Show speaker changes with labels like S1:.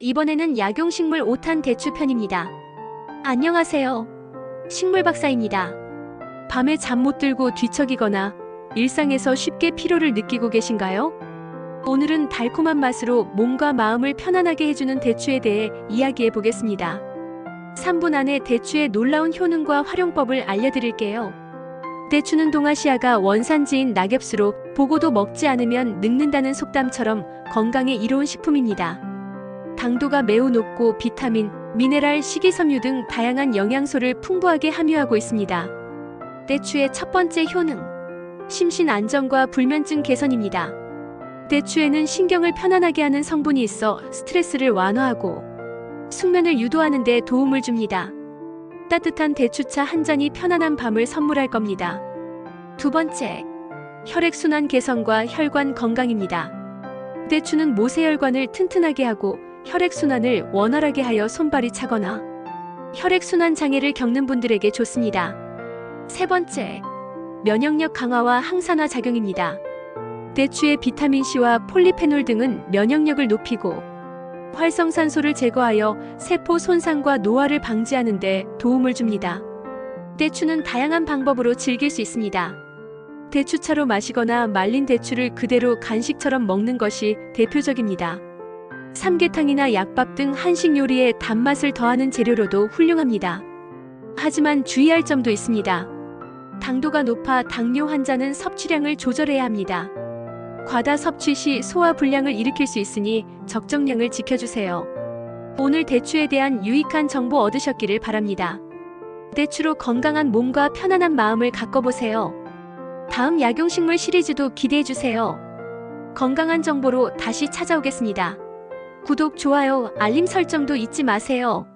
S1: 이번에는 약용식물 5탄 대추 편입니다. 안녕하세요. 식물 박사입니다. 밤에 잠 못 들고 뒤척이거나 일상에서 쉽게 피로를 느끼고 계신가요? 오늘은 달콤한 맛으로 몸과 마음을 편안하게 해주는 대추에 대해 이야기해 보겠습니다. 3분 안에 대추의 놀라운 효능과 활용법을 알려드릴게요. 대추는 동아시아가 원산지인 낙엽수로 보고도 먹지 않으면 늙는다는 속담처럼 건강에 이로운 식품입니다. 당도가 매우 높고 비타민, 미네랄, 식이섬유 등 다양한 영양소를 풍부하게 함유하고 있습니다. 대추의 첫 번째 효능. 심신 안정과 불면증 개선입니다. 대추에는 신경을 편안하게 하는 성분이 있어 스트레스를 완화하고 숙면을 유도하는 데 도움을 줍니다. 따뜻한 대추차 한 잔이 편안한 밤을 선물할 겁니다. 두 번째, 혈액순환 개선과 혈관 건강입니다. 대추는 모세혈관을 튼튼하게 하고 혈액순환을 원활하게 하여 손발이 차거나 혈액순환 장애를 겪는 분들에게 좋습니다. 세 번째, 면역력 강화와 항산화 작용입니다. 대추의 비타민C와 폴리페놀 등은 면역력을 높이고 활성산소를 제거하여 세포 손상과 노화를 방지하는 데 도움을 줍니다. 대추는 다양한 방법으로 즐길 수 있습니다. 대추차로 마시거나 말린 대추를 그대로 간식처럼 먹는 것이 대표적입니다. 삼계탕이나 약밥 등 한식 요리에 단맛을 더하는 재료로도 훌륭합니다. 하지만 주의할 점도 있습니다. 당도가 높아 당뇨 환자는 섭취량을 조절해야 합니다. 과다 섭취 시 소화 불량을 일으킬 수 있으니 적정량을 지켜주세요. 오늘 대추에 대한 유익한 정보 얻으셨기를 바랍니다. 대추로 건강한 몸과 편안한 마음을 가꿔보세요. 다음 약용식물 시리즈도 기대해주세요. 건강한 정보로 다시 찾아오겠습니다. 구독, 좋아요, 알림 설정도 잊지 마세요.